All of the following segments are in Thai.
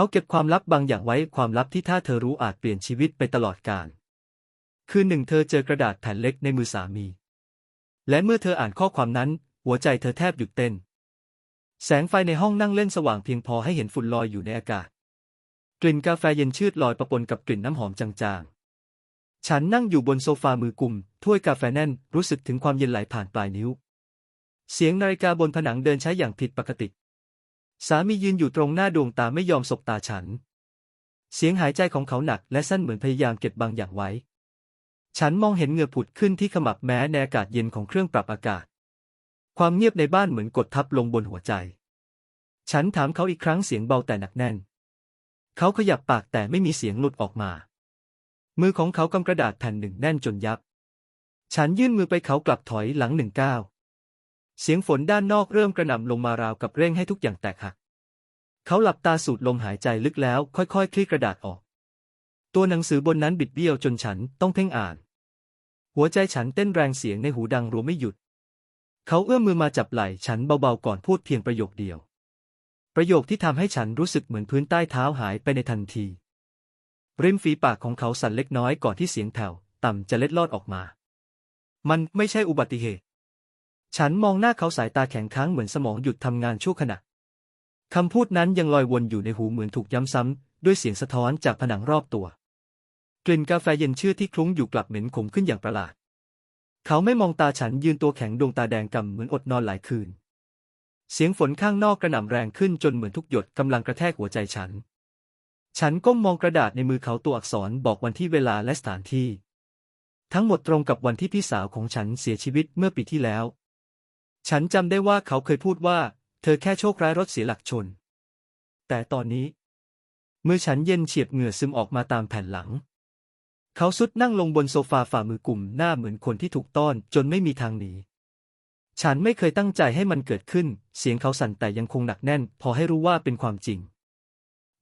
เขาเก็บความลับบางอย่างไว้ความลับที่ถ้าเธอรู้อาจเปลี่ยนชีวิตไปตลอดกาลคืนหนึ่งเธอเจอกระดาษแผ่นเล็กในมือสามี และเมื่อเธออ่านข้อความนั้น หัวใจเธอแทบหยุดเต้น แสงไฟในห้องนั่งเล่นสว่างเพียงพอให้เห็นฝุ่นลอยอยู่ในอากาศ กลิ่นกาแฟเย็นชืดลอยประปนกับกลิ่นน้ำหอมจางๆ ฉันนั่งอยู่บนโซฟามือกุม ถ้วยกาแฟแน่น รู้สึกถึงความเย็นไหลผ่านปลายนิ้ว เสียงนาฬิกาบนผนังเดินใช้อย่างผิดปกติ สามียืนอยู่ตรงหน้าดวงตาไม่ยอมสบตาฉัน เสียงหายใจของเขาหนักและสั้นเหมือนพยายามเก็บบางอย่างไว้ ฉันมองเห็นเหงื่อผุดขึ้นที่ขมับแม้ในอากาศเย็นของเครื่องปรับอากาศ ความเงียบในบ้านเหมือนกดทับลงบนหัวใจ ฉันถามเขาอีกครั้งเสียงเบาแต่หนักแน่น เขาขยับปากแต่ไม่มีเสียงหลุดออกมา มือของเขากำกระดาษแผ่นหนึ่งแน่นจนยับ ฉันยื่นมือไปเขากลับถอยหลังหนึ่งก้าว เสียงฝนด้านนอกเริ่มกระหน่ำลงมาราวกับเร่งให้ทุกอย่างแตกหัก เขาหลับตาสูดลมหายใจลึกแล้วค่อยๆ คลี่กระดาษออก ตัวหนังสือบนนั้นบิดเบี้ยวจนฉันต้องเพ่งอ่าน หัวใจฉันเต้นแรงเสียงในหูดังรัวไม่หยุด เขาเอื้อมมือมาจับไหล่ฉันเบาๆก่อนพูดเพียงประโยคเดียว ประโยคที่ทำให้ฉันรู้สึกเหมือนพื้นใต้เท้าหายไปในทันที ริมฝีปากของเขาสั่นเล็กน้อยก่อนที่เสียงแผ่วต่ำจะเล็ดลอดออกมา มันไม่ใช่อุบัติเหตุ ฉันมองหน้าเขาสายตาแข็งค้างเหมือนสมองหยุดทำงานชั่วขณะ คำพูดนั้นยังลอยวนอยู่ในหูเหมือนถูกย้ำซ้ำ ด้วยเสียงสะท้อนจากผนังรอบตัว กลิ่นกาแฟเย็นชื่อที่คลุ้งอยู่กลับเหม็นขมขึ้นอย่างประหลาด เขาไม่มองตาฉันยืนตัวแข็งดวงตาแดงกำเหมือนอดนอนหลายคืน เสียงฝนข้างนอกกระหน่ำแรงขึ้นจนเหมือนทุกหยดกำลังกระแทกหัวใจฉัน ฉันก้มมองกระดาษในมือเขาตัวอักษรบอกวันที่เวลาและสถานที่ ทั้งหมดตรงกับวันที่พี่สาวของฉันเสียชีวิตเมื่อปีที่แล้ว ฉันจำได้ว่าเขาเคยพูดว่า เธอแค่โชคร้ายรถเสียหลักชน แต่ตอนนี้เมื่อฉันเย็นเฉียบเหงื่อซึมออกมาตามแผ่นหลัง เขาสุดนั่งลงบนโซฟาฝ่ามือกลุ่มหน้าเหมือนคนที่ถูกต้อนจนไม่มีทางหนีฉันไม่เคยตั้งใจให้มันเกิดขึ้น เสียงเขาสั่นแต่ยังคงหนักแน่น พอให้รู้ว่าเป็นความจริง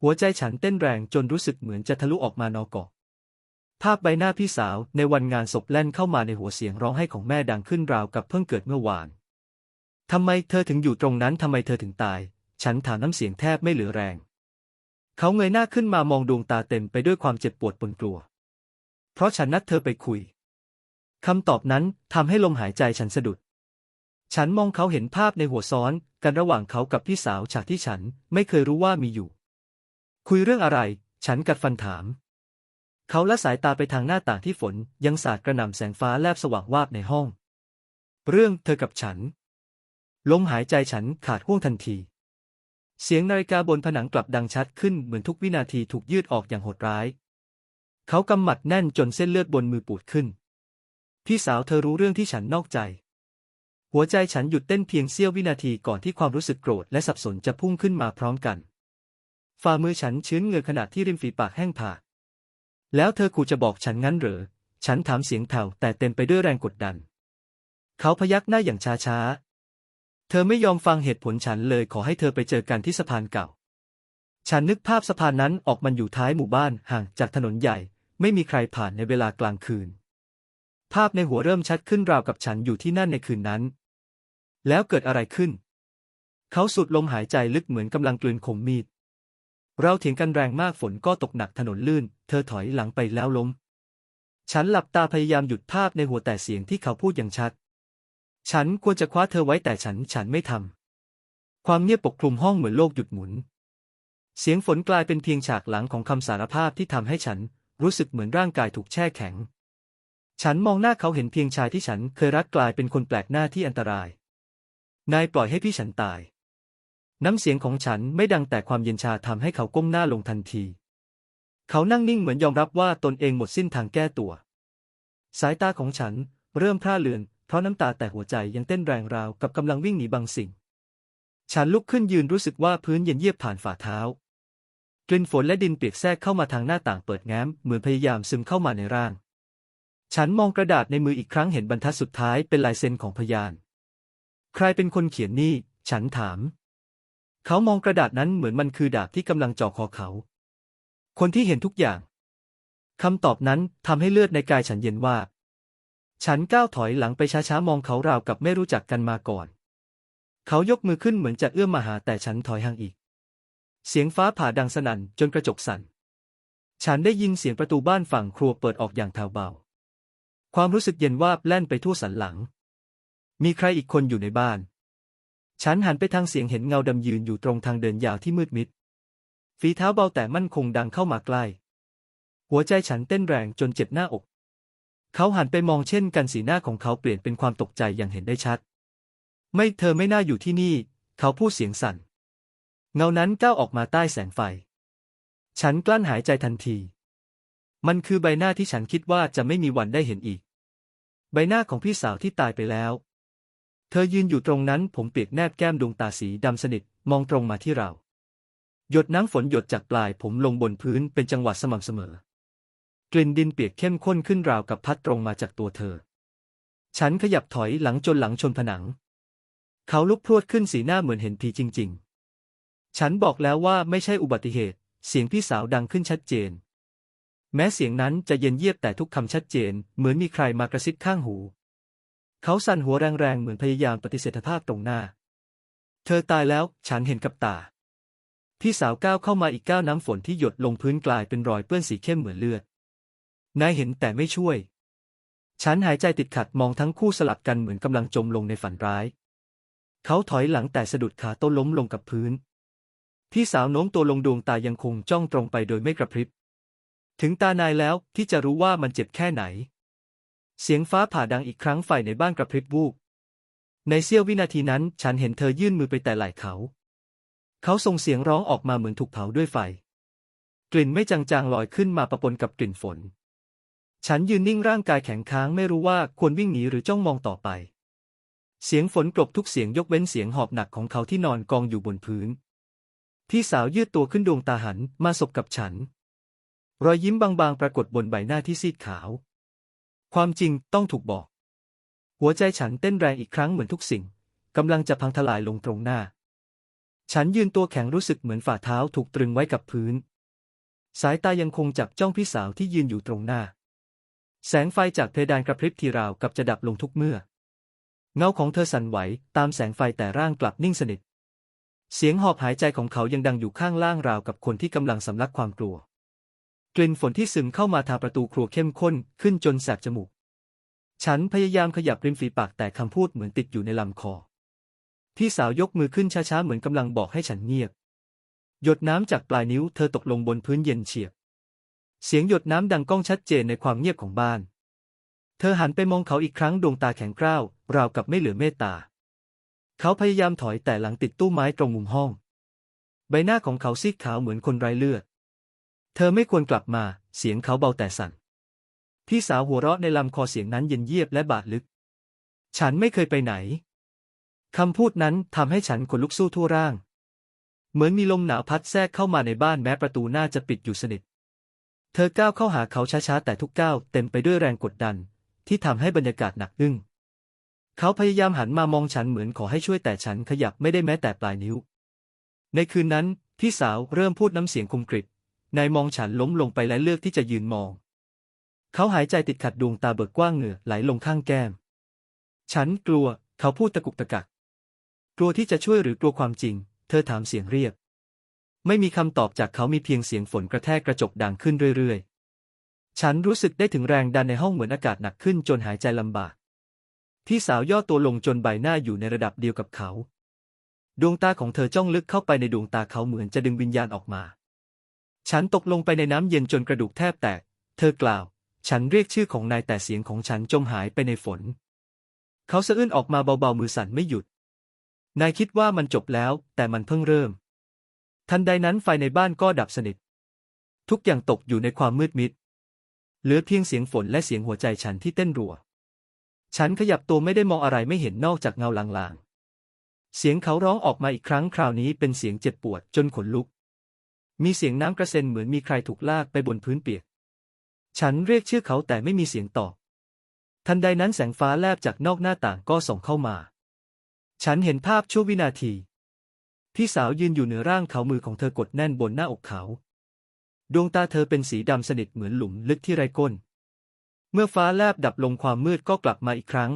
หัวใจฉันเต้นแรงจนรู้สึกเหมือนจะทะลุออกมานอกอกภาพใบหน้าพี่สาวในวันงานศพแล่นเข้ามาในหัวเสียงร้องไห้ของแม่ดังขึ้นราวกับเพิ่งเกิดเมื่อวาน ทำไมเธอถึงอยู่ตรงนั้นทำไมเธอถึงตาย ฉันถามน้ำเสียงแทบไม่เหลือแรง เขาเงยหน้าขึ้นมามองดวงตาเต็มไปด้วยความเจ็บปวดปนกลัว เพราะฉันนัดเธอไปคุยคำตอบนั้นทำให้ลมหายใจฉันสะดุด ฉันมองเขาเห็นภาพในหัวซ้อนกันระหว่างเขากับพี่สาวฉากที่ฉันไม่เคยรู้ว่ามีอยู่ คุยเรื่องอะไร ฉันกัดฟันถาม เขาละสายตาไปทางหน้าต่างที่ฝนยังสาดกระหน่ำแสงฟ้าแลบสว่างวาบในห้อง เรื่องเธอกับฉัน ลมหายใจฉันขาดห่วงทันที เสียงนาฬิกาบนผนังกลับดังชัดขึ้นเหมือนทุกวินาทีถูกยืดออกอย่างโหดร้าย เขากำหมัดแน่นจนเส้นเลือดบนมือปูดขึ้น พี่สาวเธอรู้เรื่องที่ฉันนอกใจ หัวใจฉันหยุดเต้นเพียงเสี้ยววินาทีก่อนที่ความรู้สึกโกรธและสับสนจะพุ่งขึ้นมาพร้อมกัน ฝ่ามือฉันชื้นเหงื่อขณะที่ริมฝีปากแห้งผาก แล้วเธอขู่จะบอกฉันงั้นเหรอ ฉันถามเสียงแผ่วแต่เต็มไปด้วยแรงกดดัน เขาพยักหน้าอย่างช้าๆ เธอไม่ยอมฟังเหตุผลฉันเลยขอให้เธอไปเจอกันที่สะพานเก่า ฉันนึกภาพสะพานนั้นออกมันอยู่ท้ายหมู่บ้านห่างจากถนนใหญ่ ไม่มีใครผ่านในเวลากลางคืน ภาพในหัวเริ่มชัดขึ้นราวกับฉันอยู่ที่นั่นในคืนนั้น แล้วเกิดอะไรขึ้น เขาสูดลมหายใจลึกเหมือนกำลังกลืนคมมีด เราเถียงกันแรงมากฝนก็ตกหนักถนนลื่น เธอถอยหลังไปแล้วล้ม ฉันหลับตาพยายามหยุดภาพในหัวแต่เสียงที่เขาพูดอย่างชัด ฉันควรจะคว้าเธอไว้แต่ฉันฉันไม่ทำ ความเงียบปกคลุมห้องเหมือนโลกหยุดหมุน เสียงฝนกลายเป็นเพียงฉากหลังของคำสารภาพที่ทำให้ฉันรู้สึกเหมือนร่างกายถูกแช่แข็ง ฉันมองหน้าเขาเห็นเพียงชายที่ฉันเคยรักกลายเป็นคนแปลกหน้าที่อันตราย นายปล่อยให้พี่ฉันตาย น้ำเสียงของฉันไม่ดังแต่ความเย็นชาทำให้เขาก้มหน้าลงทันที เขานั่งนิ่งเหมือนยอมรับว่าตนเองหมดสิ้นทางแก้ตัว สายตาของฉันเริ่มพร่าเลือน เพราะน้ำตาแต่หัวใจยังเต้นแรงราวกับกำลังวิ่งหนีบางสิ่ง ฉันลุกขึ้นยืนรู้สึกว่าพื้นเย็นเยียบผ่านฝ่าเท้ากลิ่นฝนและดินเปียกแทรกเข้ามาทางหน้าต่างเปิดแง้มเหมือนพยายามซึมเข้ามาในร่าง ฉันมองกระดาษในมืออีกครั้งเห็นบรรทัดสุดท้ายเป็นลายเซ็นของพยาน ใครเป็นคนเขียนนี่ ฉันถาม เขามองกระดาษนั้นเหมือนมันคือดาบที่กำลังจ่อคอเขา คนที่เห็นทุกอย่างคำตอบนั้นทำให้เลือดในกายฉันเย็นว่า ฉันก้าวถอยหลังไปช้าๆ มองเขาราวกับไม่รู้จักกันมาก่อน เขายกมือขึ้นเหมือนจะเอื้อมมาหาแต่ฉันถอยห่างอีก เสียงฟ้าผ่าดังสนั่นจนกระจกสั่น ฉันได้ยินเสียงประตูบ้านฝั่งครัวเปิดออกอย่างแผ่วเบา ความรู้สึกเย็นวาบแล่นไปทั่วสันหลัง มีใครอีกคนอยู่ในบ้าน ฉันหันไปทางเสียงเห็นเงาดำยืนอยู่ตรงทางเดินยาวที่มืดมิด ฝีเท้าเบาแต่มั่นคงดังเข้ามาใกล้ หัวใจฉันเต้นแรงจนเจ็บหน้าอก เขาหันไปมองเช่นกันสีหน้าของเขาเปลี่ยนเป็นความตกใจอย่างเห็นได้ชัด ไม่เธอไม่น่าอยู่ที่นี่ เขาพูดเสียงสั่น เงานั้นก้าวออกมาใต้แสงไฟ ฉันกลั้นหายใจทันที มันคือใบหน้าที่ฉันคิดว่าจะไม่มีวันได้เห็นอีก ใบหน้าของพี่สาวที่ตายไปแล้ว เธอยืนอยู่ตรงนั้นผมเปียกแนบแก้มดวงตาสีดำสนิทมองตรงมาที่เรา หยดน้ำฝนหยดจากปลายผมลงบนพื้นเป็นจังหวะสม่ำเสมอ ลิ่นดินเปียกเข้มข้นขึ้นราวกับพัดตรงมาจากตัวเธอ ฉันขยับถอยหลังจนหลังชนผนัง เขาลุกพรวดขึ้นสีหน้าเหมือนเห็นผีจริง ๆ ฉันบอกแล้วว่าไม่ใช่อุบัติเหตุ เสียงพี่สาวดังขึ้นชัดเจน แม้เสียงนั้นจะเย็นเยียบแต่ทุกคำชัดเจน เหมือนมีใครมากระซิบข้างหู เขาสั่นหัวแรงๆเหมือนพยายามปฏิเสธภาพตรงหน้า เธอตายแล้วฉันเห็นกับตาพี่สาวก้าวเข้ามาอีกก้าวน้ำฝนที่หยดลงพื้นกลายเป็นรอยเปื้อนสีเข้มเหมือนเลือด นายเห็นแต่ไม่ช่วย ฉันหายใจติดขัดมองทั้งคู่สลับกันเหมือนกำลังจมลงในฝันร้าย เขาถอยหลังแต่สะดุดขาต้นล้มลงกับพื้น พี่สาวโน้มตัวลงดวงตายังคงจ้องตรงไปโดยไม่กระพริบ ถึงตานายแล้วที่จะรู้ว่ามันเจ็บแค่ไหน เสียงฟ้าผ่าดังอีกครั้งไฟในบ้านกระพริบวูบ ในเสี้ยววินาทีนั้นฉันเห็นเธอยื่นมือไปแต่ไหล่เขา เขาส่งเสียงร้องออกมาเหมือนถูกเผาด้วยไฟ กลิ่นไม่จางๆลอยขึ้นมาปะปนกับกลิ่นฝน ฉันยืนนิ่งร่างกายแข็งค้างไม่รู้ว่าควรวิ่งหนีหรือจ้องมองต่อไป เสียงฝนกลบทุกเสียงยกเว้นเสียงหอบหนักของเขาที่นอนกองอยู่บนพื้น พี่สาวยืดตัวขึ้นดวงตาหันมาสบกับฉัน รอยยิ้มบางๆ ปรากฏบนใบหน้าที่ซีดขาว ความจริงต้องถูกบอก หัวใจฉันเต้นแรงอีกครั้งเหมือนทุกสิ่งกำลังจะพังทลายลงตรงหน้า ฉันยืนตัวแข็งรู้สึกเหมือนฝ่าเท้าถูกตรึงไว้กับพื้น สายตายังคงจับจ้องพี่สาวที่ยืนอยู่ตรงหน้า แสงไฟจากเพดานกระพริบทีราวกับจะดับลงทุกเมื่อ เงาของเธอสั่นไหวตามแสงไฟแต่ร่างกลับนิ่งสนิท เสียงหอบหายใจของเขายังดังอยู่ข้างล่างราวกับคนที่กำลังสำลักความกลัว กลิ่นฝนที่ซึมเข้ามาทางประตูครัวเข้มข้นขึ้นจนแสบจมูก ฉันพยายามขยับริมฝีปากแต่คำพูดเหมือนติดอยู่ในลำคอ พี่สาวยกมือขึ้นช้าๆเหมือนกำลังบอกให้ฉันเงียบ หยดน้ำจากปลายนิ้วเธอตกลงบนพื้นเย็นเฉียบ เสียงหยดน้ำดังก้องชัดเจนในความเงียบของบ้าน เธอหันไปมองเขาอีกครั้งดวงตาแข็งกร้าว ราวกับไม่เหลือเมตตา เขาพยายามถอยแต่หลังติดตู้ไม้ตรงมุมห้อง ใบหน้าของเขาซีดขาวเหมือนคนไร้เลือด เธอไม่ควรกลับมา เสียงเขาเบาแต่สั่น พี่สาวหัวเราะในลำคอเสียงนั้นเย็นเยียบและบาดลึก ฉันไม่เคยไปไหนคำพูดนั้นทำให้ฉันขนลุกสู้ทั่วร่าง เหมือนมีลมหนาวพัดแทรกเข้ามาในบ้านแม้ประตูหน้าจะปิดอยู่สนิท เธอก้าวเข้าหาเขาช้าๆ แต่ทุกก้าวเต็มไปด้วยแรงกดดัน ที่ทำให้บรรยากาศหนักอึ้ง เขาพยายามหันมามองฉันเหมือนขอให้ช่วยแต่ฉันขยับไม่ได้แม้แต่ปลายนิ้ว ในคืนนั้นพี่สาวเริ่มพูดน้ำเสียงคุมกริบนายมองฉันล้มลงไปและเลือกที่จะยืนมอง เขาหายใจติดขัดดวงตาเบิกกว้างเหงื่อไหลลงข้างแก้ม ฉันกลัว เขาพูดตะกุกตะกัก กลัวที่จะช่วยหรือกลัวความจริง เธอถามเสียงเรียบ ไม่มีคำตอบจากเขามีเพียงเสียงฝนกระแทกกระจกดังขึ้นเรื่อยๆ ฉันรู้สึกได้ถึงแรงดันในห้องเหมือนอากาศหนักขึ้นจนหายใจลำบาก พี่สาวย่อตัวลงจนใบหน้าอยู่ในระดับเดียวกับเขา ดวงตาของเธอจ้องลึกเข้าไปในดวงตาเขาเหมือนจะดึงวิญญาณออกมา ฉันตกลงไปในน้ำเย็นจนกระดูกแทบแตก เธอกล่าว ฉันเรียกชื่อของนายแต่เสียงของฉันจมหายไปในฝน เขาสะอื้นออกมาเบาๆมือสั่นไม่หยุด นายคิดว่ามันจบแล้ว แต่มันเพิ่งเริ่ม ทันใดนั้นไฟในบ้านก็ดับสนิท ทุกอย่างตกอยู่ในความมืดมิด เหลือเพียงเสียงฝนและเสียงหัวใจฉันที่เต้นรัว ฉันขยับตัวไม่ได้มองอะไรไม่เห็นนอกจากเงาลางๆ เสียงเขาร้องออกมาอีกครั้งคราวนี้เป็นเสียงเจ็บปวดจนขนลุก มีเสียงน้ำกระเซ็นเหมือนมีใครถูกลากไปบนพื้นเปียก ฉันเรียกชื่อเขาแต่ไม่มีเสียงตอบ ทันใดนั้นแสงฟ้าแลบจากนอกหน้าต่างก็ส่องเข้ามา ฉันเห็นภาพชั่ววินาที พี่สาวยืนอยู่เหนือร่างเขามือของเธอกดแน่นบนหน้าอกเขา ดวงตาเธอเป็นสีดำสนิทเหมือนหลุมลึกที่ไร้ก้น เมื่อฟ้าแลบดับลงความมืดก็กลับมาอีกครั้ง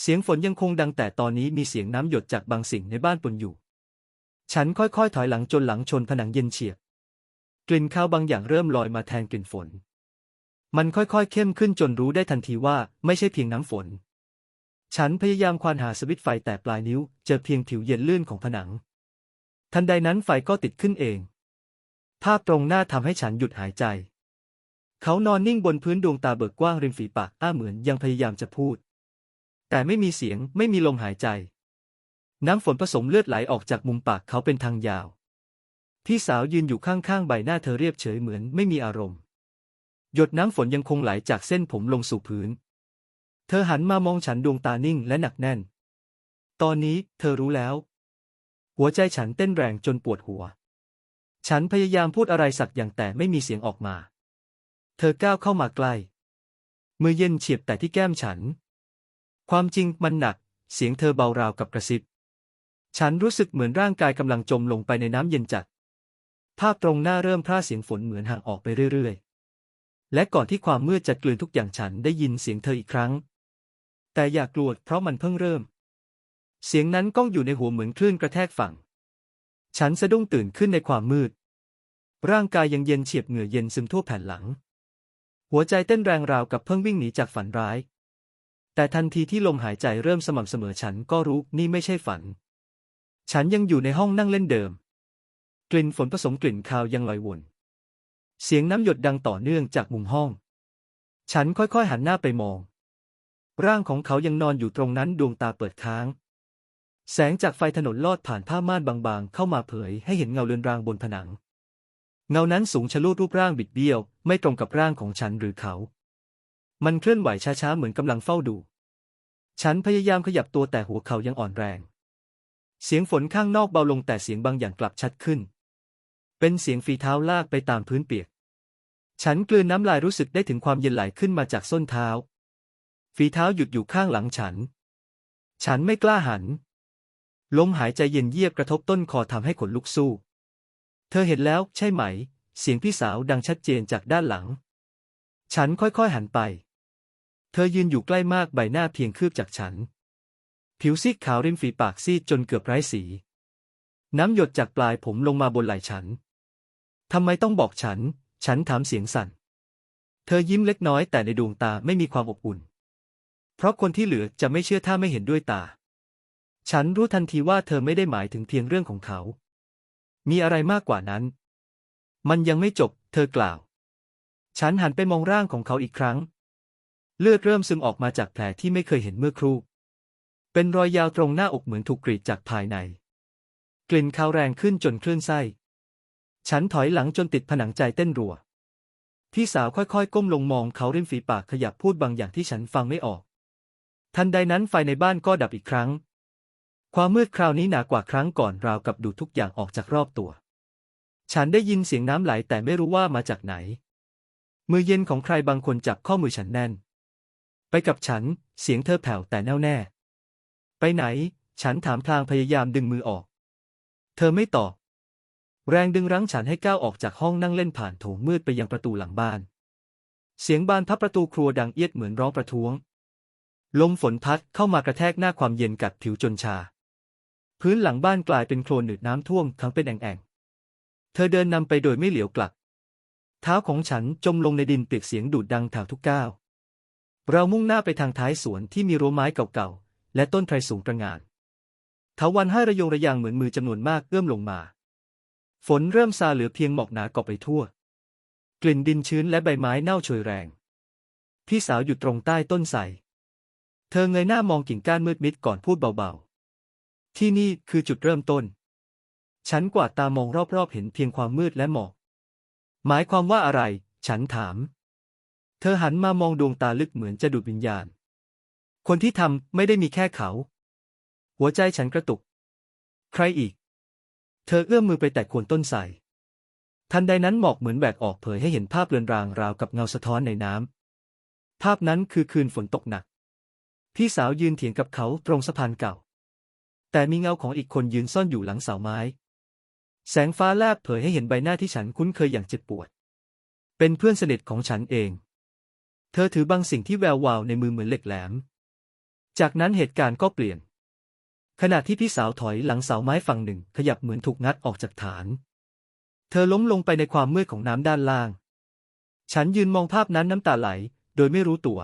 เสียงฝนยังคงดังแต่ตอนนี้มีเสียงน้ำหยดจากบางสิ่งในบ้านปนอยู่ ฉันค่อยๆ ถอยหลังจนหลังชนผนังเย็นเฉียบ กลิ่นข้าวบางอย่างเริ่มลอยมาแทนกลิ่นฝน มันค่อยๆเข้มขึ้นจนรู้ได้ทันทีว่าไม่ใช่เพียงน้ำฝน ฉันพยายามควานหาสวิตไฟแต่ปลายนิ้ว เจอเพียงผิวเย็นลื่นของผนัง ทันใดนั้นไฟก็ติดขึ้นเอง ภาพตรงหน้าทำให้ฉันหยุดหายใจ เขานอนนิ่งบนพื้นดวงตาเบิกกว้างริมฝีปากอ้าเหมือนยังพยายามจะพูด แต่ไม่มีเสียงไม่มีลมหายใจ น้ำฝนผสมเลือดไหลออกจากมุมปากเขาเป็นทางยาว พี่สาวยืนอยู่ข้างๆใบหน้าเธอเรียบเฉยเหมือนไม่มีอารมณ์ หยดน้ำฝนยังคงไหลจากเส้นผมลงสู่พื้น เธอหันมามองฉันดวงตานิ่งและหนักแน่น ตอนนี้เธอรู้แล้ว หัวใจฉันเต้นแรงจนปวดหัว ฉันพยายามพูดอะไรสักอย่างแต่ไม่มีเสียงออกมา เธอก้าวเข้ามาใกล้ มือเย็นเฉียบแต่ที่แก้มฉัน ความจริงมันหนัก เสียงเธอเบาราวกับกระซิบ ฉันรู้สึกเหมือนร่างกายกำลังจมลงไปในน้ำเย็นจัด ภาพตรงหน้าเริ่มพร่าเสียงฝนเหมือนห่างออกไปเรื่อยๆ และก่อนที่ความมืดจะกลืนทุกอย่างฉันได้ยินเสียงเธออีกครั้ง แต่อย่ากกลัวเพราะมันเพิ่งเริ่ม เสียงนั้นก้องอยู่ในหัวเหมือนคลื่นกระแทกฝั่ง ฉันสะดุ้งตื่นขึ้นในความมืด ร่างกายยังเย็นเฉียบเหงื่อเย็นซึมทั่วแผ่นหลัง หัวใจเต้นแรงราวกับเพิ่งวิ่งหนีจากฝันร้าย แต่ทันทีที่ลมหายใจเริ่มสม่ำเสมอฉันก็รู้นี่ไม่ใช่ฝัน ฉันยังอยู่ในห้องนั่งเล่นเดิม กลิ่นฝนผสมกลิ่นคาวยังลอยวน เสียงน้ำหยดดังต่อเนื่องจากมุมห้อง ฉันค่อยๆหันหน้าไปมอง ร่างของเขายังนอนอยู่ตรงนั้นดวงตาเปิดค้าง แสงจากไฟถนนลอดผ่านผ้าม่านบางๆ เข้ามาเผยให้เห็นเงาเลือนรางบนผนัง เงานั้นสูงชะลูดรูปร่างบิดเบี้ยว ไม่ตรงกับร่างของฉันหรือเขา มันเคลื่อนไหวช้าๆเหมือนกำลังเฝ้าดู ฉันพยายามขยับตัวแต่หัวเขายังอ่อนแรง เสียงฝนข้างนอกเบาลงแต่เสียงบางอย่างกลับชัดขึ้น เป็นเสียงฝีเท้าลากไปตามพื้นเปียก ฉันกลืนน้ำลายรู้สึกได้ถึงความเย็นไหลขึ้นมาจากส้นเท้า ฝีเท้าหยุดอยู่ข้างหลังฉัน ฉันไม่กล้าหัน ลมหายใจเย็นเยียบกระทบต้นคอทำให้ขนลุกสู้ เธอเห็นแล้วใช่ไหม เสียงพี่สาวดังชัดเจนจากด้านหลัง ฉันค่อยๆหันไป เธอยืนอยู่ใกล้มากใบหน้าเพียงคืบจากฉัน ผิวซีดขาวริมฝีปากซีดจนเกือบไร้สี น้ำหยดจากปลายผมลงมาบนไหล่ฉัน ทำไมต้องบอกฉัน ฉันถามเสียงสั่น เธอยิ้มเล็กน้อยแต่ในดวงตาไม่มีความอบอุ่น เพราะคนที่เหลือจะไม่เชื่อถ้าไม่เห็นด้วยตา ฉันรู้ทันทีว่าเธอไม่ได้หมายถึงเพียงเรื่องของเขา มีอะไรมากกว่านั้น มันยังไม่จบ เธอกล่าว ฉันหันไปมองร่างของเขาอีกครั้ง เลือดเริ่มซึมออกมาจากแผลที่ไม่เคยเห็นเมื่อครู่ เป็นรอยยาวตรงหน้าอกเหมือนถูกกรีดจากภายใน กลิ่นคาวแรงขึ้นจนคลื่นไส้ ฉันถอยหลังจนติดผนังใจเต้นรัว พี่สาวค่อยๆ ก้มลงมองเขาริมฝีปากขยับพูดบางอย่างที่ฉันฟังไม่ออก ทันใดนั้นไฟในบ้านก็ดับอีกครั้ง ความมืดคราวนี้หนากว่าครั้งก่อนราวกับดูดทุกอย่างออกจากรอบตัว ฉันได้ยินเสียงน้ำไหลแต่ไม่รู้ว่ามาจากไหน มือเย็นของใครบางคนจับข้อมือฉันแน่น ไปกับฉัน เสียงเธอแผ่วแต่แน่วแน่ ไปไหน ฉันถามพลางพยายามดึงมือออก เธอไม่ตอบ แรงดึงรั้งฉันให้ก้าวออกจากห้องนั่งเล่นผ่านโถงมืดไปยังประตูหลังบ้าน เสียงบานพับประตูครัวดังเอียดเหมือนร้องประท้วง ลมฝนพัดเข้ามากระแทกหน้าความเย็นกัดผิวจนชา พื้นหลังบ้านกลายเป็นโคลนหนืดน้ำท่วมทั้งเป็นแอ่งๆ เธอเดินนำไปโดยไม่เหลียวกลับ เท้าของฉันจมลงในดินเปียกเสียงดูดดังแถวทุกก้าว เรามุ่งหน้าไปทางท้ายสวนที่มีรั้วไม้เก่าๆ และต้นไทรสูงตระหง่านเถาวันให้ระยงระยางเหมือนมือจำนวนมากเอื้อมลงมา ฝนเริ่มซาเหลือเพียงหมอกหนาเกาะไปทั่ว กลิ่นดินชื้นและใบไม้เน่าโชยแรง พี่สาวอยู่ตรงใต้ต้นไทรเธอเงยหน้ามองกิ่งก้านมืดมิดก่อนพูดเบาๆ ที่นี่คือจุดเริ่มต้น ฉันกวาดตามองรอบๆ เห็นเพียงความมืดและหมอก หมายความว่าอะไร ฉันถาม เธอหันมามองดวงตาลึกเหมือนจะดูดวิญญาณ คนที่ทำไม่ได้มีแค่เขา หัวใจฉันกระตุก ใครอีก เธอเอื้อมมือไปแตะโคนต้นไทรทันใดนั้นหมอกเหมือนแบกออกเผยให้เห็นภาพเรือนรางราวกับเงาสะท้อนในน้ำ ภาพนั้นคือคืนฝนตกหนัก พี่สาวยืนเถียงกับเขาตรงสะพานเก่า แต่มีเงาของอีกคนยืนซ่อนอยู่หลังเสาไม้ แสงฟ้าแลบเผยให้เห็นใบหน้าที่ฉันคุ้นเคยอย่างเจ็บปวด เป็นเพื่อนสนิทของฉันเอง เธอถือบางสิ่งที่แวววาวในมือเหมือนเหล็กแหลม จากนั้นเหตุการณ์ก็เปลี่ยน ขณะที่พี่สาวถอยหลังเสาไม้ฝั่งหนึ่ง ขยับเหมือนถูกงัดออกจากฐาน เธอล้มลงไปในความมืดของน้ำด้านล่าง ฉันยืนมองภาพนั้นน้ำตาไหล โดยไม่รู้ตัว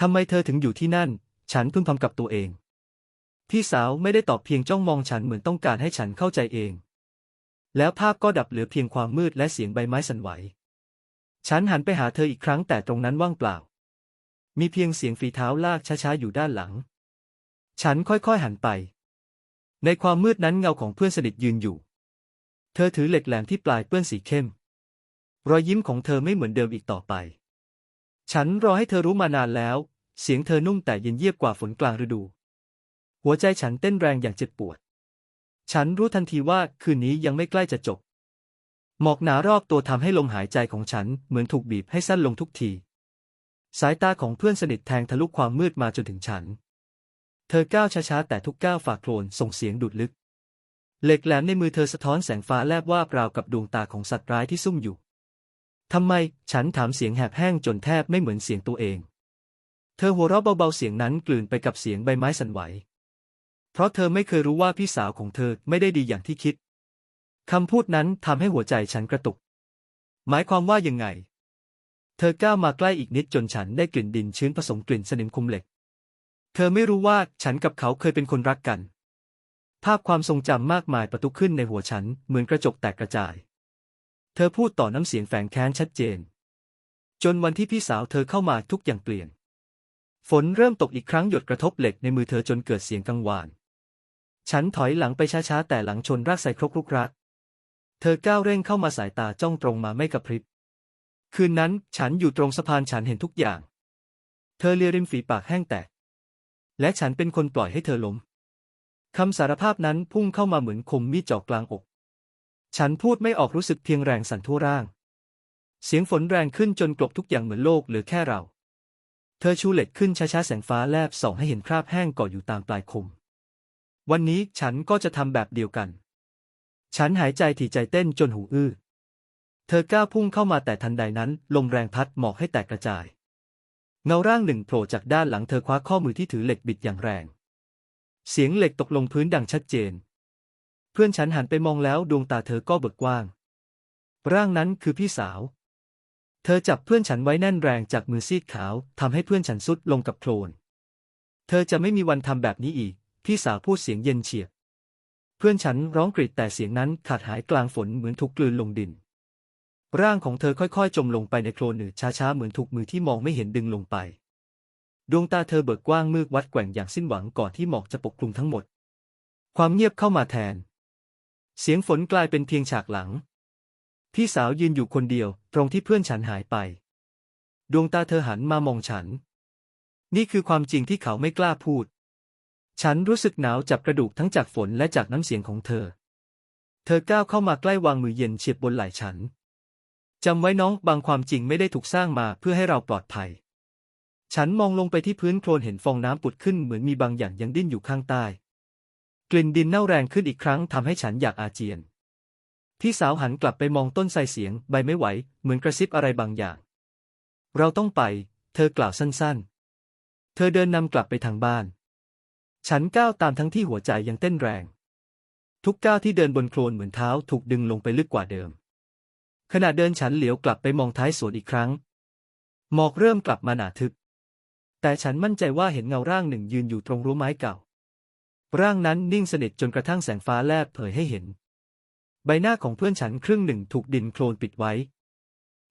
ทำไมเธอถึงอยู่ที่นั่น ฉันพึมพำกับตัวเอง พี่สาวไม่ได้ตอบเพียงจ้องมองฉันเหมือนต้องการให้ฉันเข้าใจเอง แล้วภาพก็ดับเหลือเพียงความมืดและเสียงใบไม้สั่นไหว ฉันหันไปหาเธออีกครั้งแต่ตรงนั้นว่างเปล่า มีเพียงเสียงฝีเท้าลากช้าๆอยู่ด้านหลัง ฉันค่อยๆหันไป ในความมืดนั้นเงาของเพื่อนสนิทยืนอยู่ เธอถือเหล็กแหลมที่ปลายเปื้อนสีเข้ม รอยยิ้มของเธอไม่เหมือนเดิมอีกต่อไป ฉันรอให้เธอรู้มานานแล้ว เสียงเธอนุ่มแต่เย็นเยียบกว่าฝนกลางฤดู หัวใจฉันเต้นแรงอย่างเจ็บปวด ฉันรู้ทันทีว่าคืนนี้ยังไม่ใกล้จะจบ หมอกหนารอบตัวทำให้ลมหายใจของฉันเหมือนถูกบีบให้สั้นลงทุกที สายตาของเพื่อนสนิทแทงทะลุความมืดมาจนถึงฉัน เธอก้าวช้าๆแต่ทุกก้าวฝากโคลนส่งเสียงดุดลึก เหล็กแหลมในมือเธอสะท้อนแสงฟ้าแลบว่าบราวกับดวงตาของสัตว์ร้ายที่ซุ่มอยู่ทำไม ฉันถามเสียงแหบแห้งจนแทบไม่เหมือนเสียงตัวเอง เธอหัวเราะเบาๆเสียงนั้นกลืนไปกับเสียงใบไม้สั่นไหว เพราะเธอไม่เคยรู้ว่าพี่สาวของเธอไม่ได้ดีอย่างที่คิดคำพูดนั้นทำให้หัวใจฉันกระตุก หมายความว่ายังไง เธอก้าวมาใกล้อีกนิดจนฉันได้กลิ่นดินชื้นผสมกลิ่นสนิมคุมเหล็ก เธอไม่รู้ว่าฉันกับเขาเคยเป็นคนรักกัน ภาพความทรงจำมากมายประทุขึ้นในหัวฉันเหมือนกระจกแตกกระจาย เธอพูดต่อน้ำเสียงแฝงแค้นชัดเจน จนวันที่พี่สาวเธอเข้ามาทุกอย่างเปลี่ยน ฝนเริ่มตกอีกครั้งหยดกระทบเหล็กในมือเธอจนเกิดเสียงกังวาน ฉันถอยหลังไปช้าๆ แต่หลังชนรากไทรครกลุกรัก เธอก้าวเร่งเข้ามาสายตาจ้องตรงมาไม่กระพริบ คืนนั้นฉันอยู่ตรงสะพานฉันเห็นทุกอย่าง เธอเลียริมฝีปากแห้งแตก และฉันเป็นคนปล่อยให้เธอล้มคำสารภาพนั้นพุ่งเข้ามาเหมือนคมมีดเจาะกลางอก ฉันพูดไม่ออกรู้สึกเพียงแรงสั่นทั่วร่าง เสียงฝนแรงขึ้นจนกลบทุกอย่างเหมือนโลกเหลือแค่เรา เธอชูเหล็กขึ้นช้าๆแสงฟ้าแลบส่องให้เห็นคราบแห้งกาะอยู่ตามปลายคม วันนี้ฉันก็จะทำแบบเดียวกัน ฉันหายใจถี่ใจเต้นจนหูอื้อ เธอก้าวพุ่งเข้ามาแต่ทันใดนั้น ลมแรงพัดหมอกให้แตกกระจาย เงาร่างหนึ่งโผล่จากด้านหลังเธอคว้าข้อมือที่ถือเหล็กบิดอย่างแรง เสียงเหล็กตกลงพื้นดังชัดเจน เพื่อนฉันหันไปมองแล้วดวงตาเธอก็เบิกกว้าง ร่างนั้นคือพี่สาว เธอจับเพื่อนฉันไว้แน่นแรงจากมือซีดขาวทำให้เพื่อนฉันสุดลงกับโคลน เธอจะไม่มีวันทำแบบนี้อีก พี่สาวพูดเสียงเย็นเฉียบ เพื่อนฉันร้องกรีดแต่เสียงนั้นขาดหายกลางฝนเหมือนถูกกลืนลงดิน ร่างของเธอค่อยๆ จมลงไปในโคลนหนืดช้าๆ เหมือนถูกมือที่มองไม่เห็นดึงลงไป ดวงตาเธอเบิกกว้างมืดวัดแกว่งอย่างสิ้นหวังก่อนที่หมอกจะปกคลุมทั้งหมด ความเงียบเข้ามาแทน เสียงฝนกลายเป็นเพียงฉากหลัง พี่สาวยืนอยู่คนเดียว ตรงที่เพื่อนฉันหายไป ดวงตาเธอหันมามองฉัน นี่คือความจริงที่เขาไม่กล้าพูด ฉันรู้สึกหนาวจับกระดูกทั้งจากฝนและจากน้ำเสียงของเธอ เธอก้าวเข้ามาใกล้วางมือเย็นเฉียบบนไหล่ฉัน จำไว้น้องบางความจริงไม่ได้ถูกสร้างมาเพื่อให้เราปลอดภัย ฉันมองลงไปที่พื้นโคลนเห็นฟองน้ำปุดขึ้นเหมือนมีบางอย่างยังดิ้นอยู่ข้างใต้ กลิ่นดินเน่าแรงขึ้นอีกครั้งทำให้ฉันอยากอาเจียน พี่สาวหันกลับไปมองต้นไทรเสียงใบไม่ไหว เหมือนกระซิบอะไรบางอย่าง เราต้องไป เธอกล่าวสั้นๆ เธอเดินนำกลับไปทางบ้าน ฉันก้าวตามทั้งที่หัวใจยังเต้นแรง ทุกก้าวที่เดินบนโคลนเหมือนเท้าถูกดึงลงไปลึกกว่าเดิม ขณะเดินฉันเหลียวกลับไปมองท้ายสวนอีกครั้ง หมอกเริ่มกลับมาหนาทึบ แต่ฉันมั่นใจว่าเห็นเงาร่างหนึ่งยืนอยู่ตรงรั้วไม้เก่า ร่างนั้นนิ่งสนิทจนกระทั่งแสงฟ้าแลบเผยให้เห็น ใบหน้าของเพื่อนฉันครึ่งหนึ่งถูกดินโคลนปิดไว้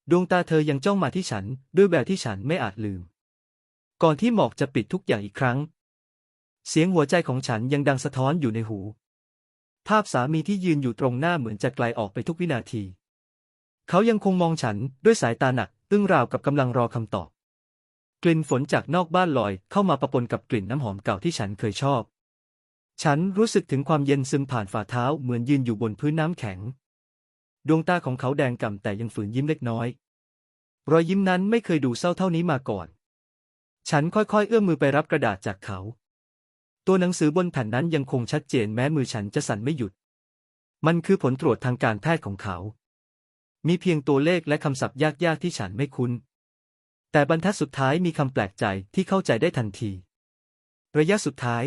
ดวงตาเธอยังจ้องมาที่ฉันด้วยแบบที่ฉันไม่อาจลืม ก่อนที่หมอกจะปิดทุกอย่างอีกครั้ง เสียงหัวใจของฉันยังดังสะท้อนอยู่ในหู ภาพสามีที่ยืนอยู่ตรงหน้าเหมือนจะไกลออกไปทุกวินาที เขายังคงมองฉันด้วยสายตาหนักตึงราวกับกำลังรอคำตอบ กลิ่นฝนจากนอกบ้านลอยเข้ามาปะปนกับกลิ่นน้ำหอมเก่าที่ฉันเคยชอบ ฉันรู้สึกถึงความเย็นซึมผ่านฝ่าเท้าเหมือนยืนอยู่บนพื้นน้ำแข็ง ดวงตาของเขาแดงก่ำแต่ยังฝืนยิ้มเล็กน้อย รอยยิ้มนั้นไม่เคยดูเศร้าเท่านี้มาก่อน ฉันค่อยๆ เอื้อมมือไปรับกระดาษจากเขา ตัวหนังสือบนแผ่นนั้นยังคงชัดเจนแม้มือฉันจะสั่นไม่หยุด มันคือผลตรวจทางการแพทย์ของเขา มีเพียงตัวเลขและคำศัพท์ยากๆที่ฉันไม่คุ้น แต่บรรทัดสุดท้ายมีคำแปลกใจที่เข้าใจได้ทันที ระยะสุดท้าย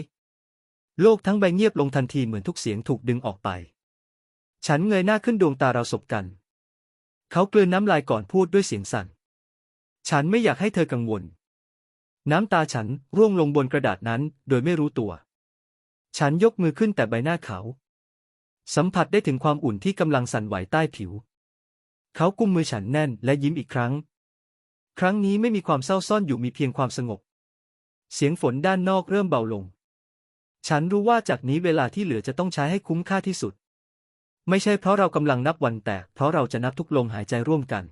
โลกทั้งใบเงียบลงทันทีเหมือนทุกเสียงถูกดึงออกไป ฉันเงยหน้าขึ้นดวงตาเราสบกัน เขากลืนน้ำลายก่อนพูดด้วยเสียงสั่น ฉันไม่อยากให้เธอกังวล น้ำตาฉันร่วงลงบนกระดาษนั้นโดยไม่รู้ตัว ฉันยกมือขึ้นแต่ใบหน้าเขา สัมผัสได้ถึงความอุ่นที่กำลังสั่นไหวใต้ผิว เขากุมมือฉันแน่นและยิ้มอีกครั้ง ครั้งนี้ไม่มีความเศร้าซ่อนอยู่มีเพียงความสงบ เสียงฝนด้านนอกเริ่มเบาลง ฉันรู้ว่าจากนี้เวลาที่เหลือจะต้องใช้ให้คุ้มค่าที่สุด ไม่ใช่เพราะเรากำลังนับวันแต่เพราะเราจะนับทุกลมหายใจร่วมกัน